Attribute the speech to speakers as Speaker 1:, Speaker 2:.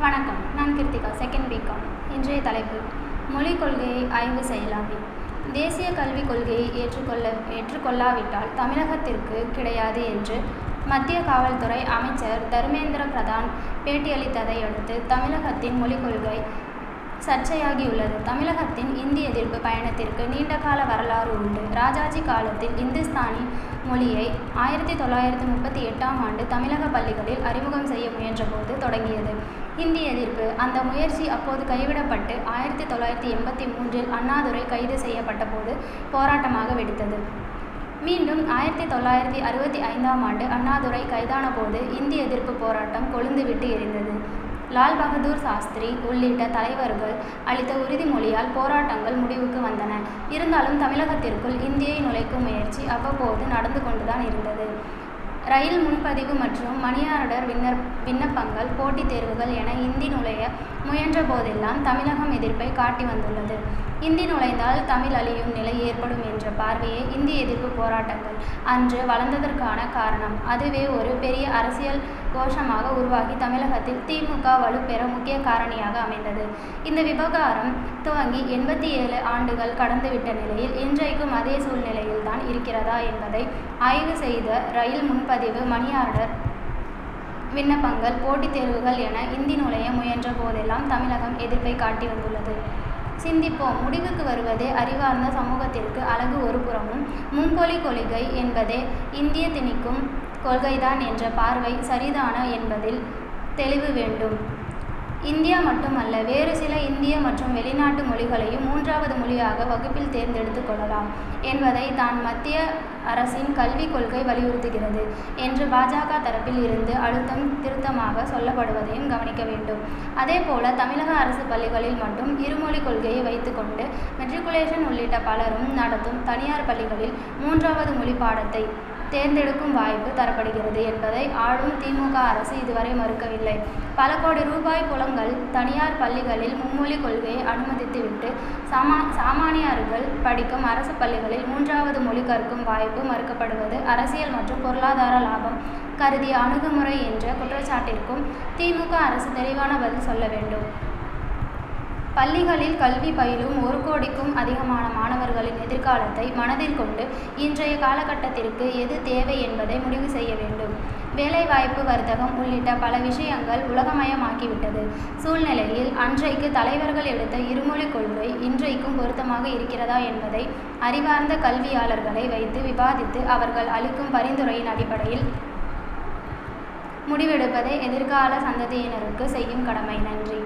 Speaker 1: வணக்கம். நான் Kiruthika second BCom இன்றைய தலைப்பு மொழிக் கொள்கையை ஆய்வு செய்யலாமே. தேசிய கல்விக் கொள்கையை ஏற்றுக்கொள்ள ஏற்றுக்கொள்ளாவிட்டால் தமிழகத்திற்கு கிடையாது என்று மத்திய காவல்துறை அமைச்சர் தர்மேந்திர பிரதான் பேட்டியளித்ததை அடுத்து தமிழகத்தின் மொழிக் கொள்கை சர்ச்சையாகியுள்ளது. தமிழகத்தின் இந்தி எதிர்ப்பு பயணத்திற்கு நீண்டகால வரலாறு உண்டு. ராஜாஜி காலத்தில் இந்துஸ்தானி மொழியை ஆயிரத்தி தொள்ளாயிரத்தி முப்பத்தி எட்டாம் ஆண்டு தமிழக பள்ளிகளில் அறிமுகம் செய்ய முயன்றபோது தொடங்கியது. இந்தி எதிர்ப்பு அந்த முயற்சி அப்போது கைவிடப்பட்டு ஆயிரத்தி தொள்ளாயிரத்தி எண்பத்தி மூன்றில் அண்ணாதுரை கைது செய்யப்பட்ட போது போராட்டமாக வெடித்தது. மீண்டும் ஆயிரத்தி தொள்ளாயிரத்தி அறுபத்தி ஐந்தாம் ஆண்டு அண்ணாதுரை கைதான போது இந்தி எதிர்ப்பு போராட்டம் கொழுந்துவிட்டு எரிந்தது. லால் பகதூர் சாஸ்திரி உள்ளிட்ட தலைவர்கள் அளித்த உறுதிமொழியால் போராட்டங்கள் முடிவுக்கு வந்தன. இருந்தாலும் தமிழகத்திற்குள் இந்தியை நுழைக்கும் முயற்சி அவ்வப்போது நடந்து கொண்டுதான் இருந்தது. ரயில் முன்பதிவு மற்றும் மணியார்டர் விண்ணப் விண்ணப்பங்கள் போட்டித் தேர்வுகள் என இந்தி நுழைய முயன்ற போதெல்லாம் தமிழகம் எதிர்ப்பை காட்டி வந்துள்ளது. இந்தி நுழைந்தால் தமிழ் அழியும் நிலை ஏற்படும் என்ற பார்வையே இந்தி எதிர்ப்பு போராட்டங்கள் அன்று வளர்ந்ததற்கான காரணம். அதுவே ஒரு பெரிய அரசியல் கோஷமாக உருவாகி தமிழகத்தில் திமுக வலுப்பெற முக்கிய காரணியாக அமைந்தது. இந்த விவகாரம் துவங்கி எண்பத்தி ஏழு ஆண்டுகள் கடந்துவிட்ட நிலையில் இன்றைக்கும் அதே சூழ்நிலையில் தான் இருக்கிறதா என்பதை ஆய்வு செய்த ரயில் முன்பதிவு மணி ஆர்டர் விண்ணப்பங்கள் போட்டித் தேர்வுகள் என இந்தி நுழைய முயன்ற போதெல்லாம் தமிழகம் எதிர்ப்பை காட்டி வந்துள்ளது. சிந்திப்போம். முடிவுக்கு வருவதே அறிவார்ந்த சமூகத்திற்கு அழகு ஒரு புறமும். மும்மொழி கொள்கை என்பதே இந்திய திணிக்கும் கொள்கைதான் என்ற பார்வை சரிதானா என்பதில் தெளிவு வேண்டும். இந்தியா மட்டுமல்ல வேறு சில இந்திய மற்றும் வெளிநாட்டு மொழிகளையும் மூன்றாவது மொழியாக வகுப்பில் தேர்ந்தெடுத்துக் கொள்ளலாம் என்பதை தான் மத்திய அரசின் கல்விக் கொள்கை வலியுறுத்துகிறது என்று பாஜக தரப்பில் இருந்து அழுத்தம் திருத்தமாக சொல்லப்படுவதையும் கவனிக்க வேண்டும். அதேபோல தமிழக அரசு பள்ளிகளில் மட்டும் இருமொழி கொள்கையை வைத்துக்கொண்டு மெட்ரிகுலேஷன் உள்ளிட்ட பலரும் நடத்தும் தனியார் பள்ளிகளில் மூன்றாவது மொழி பாடத்தை தேர்ந்தெடுக்கும் வாய்ப்பு தரப்படுகிறது என்பதை ஆளும் திமுக அரசு இதுவரை மறுக்கவில்லை. பல கோடி ரூபாய் புலங்கள் தனியார் பள்ளிகளில் மும்மொழி கொள்கையை அனுமதித்துவிட்டு சாமா சாமானியர்கள் படிக்கும் அரசு பள்ளிகளில் மூன்றாவது மொழி கற்கும் வாய்ப்பு மறுக்கப்படுவது அரசியல் மற்றும் பொருளாதார லாபம் கருதிய அணுகுமுறை என்ற குற்றச்சாட்டிற்கும் திமுக அரசு தெளிவான பதில் சொல்ல வேண்டும். பள்ளிகளில் கல்வி பயிலும் ஒரு கோடிக்கும் அதிகமான மாணவர்களின் எதிர்காலத்தை மனதில் கொண்டு இன்றைய காலகட்டத்திற்கு எது தேவை என்பதை முடிவு செய்ய வேண்டும். வேலைவாய்ப்பு வர்த்தகம் உள்ளிட்ட பல விஷயங்கள் உலகமயமாக்கிவிட்டது. சூழ்நிலையில் அன்றைக்கு தலைவர்கள் எடுத்த இருமொழி கொள்கை இன்றைக்கும் பொருத்தமாக இருக்கிறதா என்பதை அறிவார்ந்த கல்வியாளர்களை வைத்து விவாதித்து அவர்கள் அளிக்கும் பரிந்துரையின் அடிப்படையில் முடிவெடுப்பதே எதிர்கால சந்ததியினருக்கு செய்யும் கடமை. நன்றி.